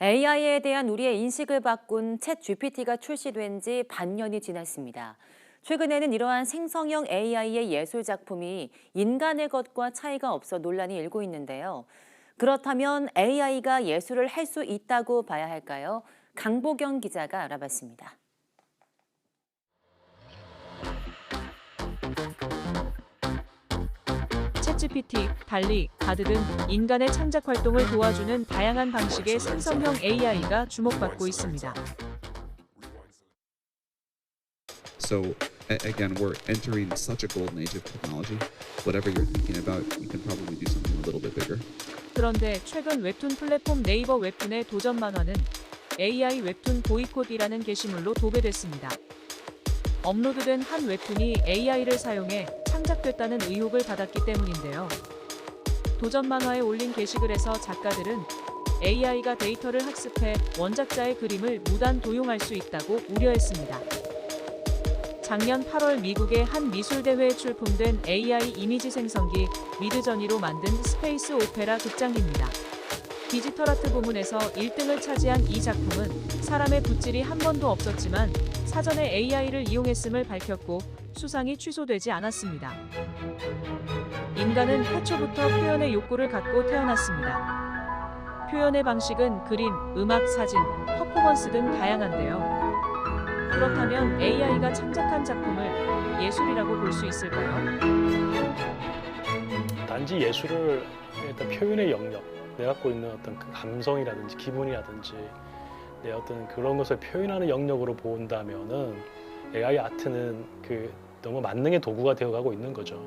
AI에 대한 우리의 인식을 바꾼 챗 GPT가 출시된 지 반년이 지났습니다. 최근에는 이러한 생성형 AI의 예술 작품이 인간의 것과 차이가 없어 논란이 일고 있는데요. 그렇다면 AI가 예술을 할 수 있다고 봐야 할까요? 강보경 기자가 알아봤습니다. 챗GPT, 달리, 바드 등 인간의 창작 활동을 도와주는 다양한 방식의 생성형 AI가 주목받고 있습니다. So again, we're entering such a golden age of technology. Whatever you're thinking about, you can probably do something a little bit bigger. 그런데 최근 웹툰 플랫폼 네이버 웹툰의 도전 만화는 AI 웹툰 보이콧이라는 게시물로 도배됐습니다. 업로드된 한 웹툰이 AI를 사용해 창작됐다는 의혹을 받았기 때문인데요. 도전 만화에 올린 게시글에서 작가들은 AI가 데이터를 학습해 원작자의 그림을 무단 도용할 수 있다고 우려했습니다. 작년 8월 미국의 한 미술대회에 출품된 AI 이미지 생성기 미드저니로 만든 스페이스 오페라 극장기입니다. 디지털 아트 부문에서 1등을 차지한 이 작품은 사람의 붓질이 한 번도 없었지만 사전에 AI를 이용했음을 밝혔고 수상이 취소되지 않았습니다. 인간은 태초부터 표현의 욕구를 갖고 태어났습니다. 표현의 방식은 그림, 음악, 사진, 퍼포먼스 등 다양한데요. 그렇다면 AI가 창작한 작품을 예술이라고 볼 수 있을까요? 단지 예술을 일단 표현의 영역, 내가 갖고 있는 어떤 그 감성이라든지 기분이라든지 내 어떤 그런 것을 표현하는 영역으로 본다면은 AI 아트는 그 너무 만능의 도구가 되어가고 있는 거죠.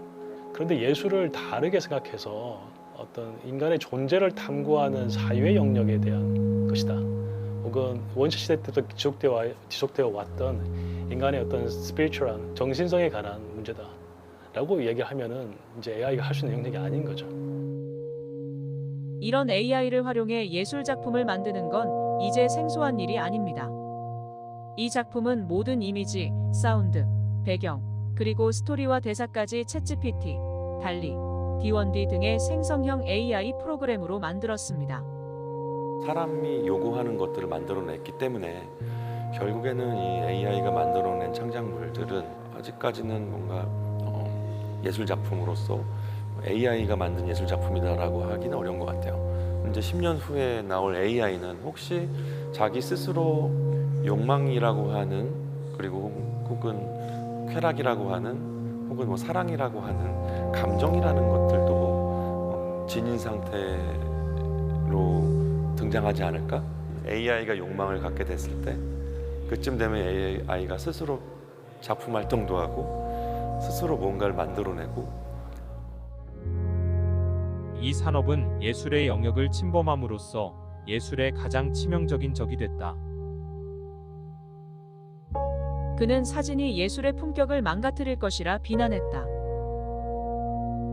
그런데 예술을 다르게 생각해서 어떤 인간의 존재를 탐구하는 사유의 영역에 대한 것이다. 혹은 원시 시대 때부터 지속되어, 와- 지속되어 왔던 인간의 어떤 스피리추얼한 정신성에 관한 문제다. 라고 얘기하면은 이제 AI가 할 수 있는 영역이 아닌 거죠. 이런 AI를 활용해 예술 작품을 만드는 건 이제 생소한 일이 아닙니다. 이 작품은 모든 이미지, 사운드, 배경, 그리고 스토리와 대사까지 챗GPT, 달리, D1D 등의 생성형 AI 프로그램으로 만들었습니다. 사람이 요구하는 것들을 만들어냈기 때문에 결국에는 이 AI가 만들어낸 창작물들은 아직까지는 뭔가 어, 예술 작품으로서 AI가 만든 예술 작품이다라고 하기는 어려운 것 같아요. 이제 10년 후에 나올 AI는 혹시 자기 스스로 욕망이라고 하는 그리고 혹은 쾌락이라고 하는 혹은 뭐 사랑이라고 하는 감정이라는 것들도 어, 진인 상태로 등장하지 않을까? AI가 욕망을 갖게 됐을 때 그쯤 되면 AI가 스스로 작품 활동도 하고 스스로 뭔가를 만들어내고 이 산업은 예술의 영역을 침범함으로써 예술의 가장 치명적인 적이 됐다. 그는 사진이 예술의 품격을 망가뜨릴 것이라 비난했다.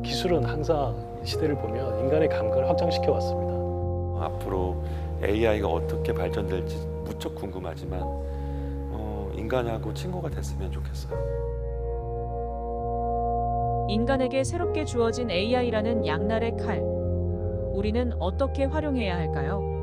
기술은 항상 시대를 보면 인간의 감각을 확장시켜 왔습니다. 앞으로 AI가 어떻게 발전될지 무척 궁금하지만 어, 인간하고 친구가 됐으면 좋겠어요. 인간에게 새롭게 주어진 AI라는 양날의 칼. 우리는 어떻게 활용해야 할까요?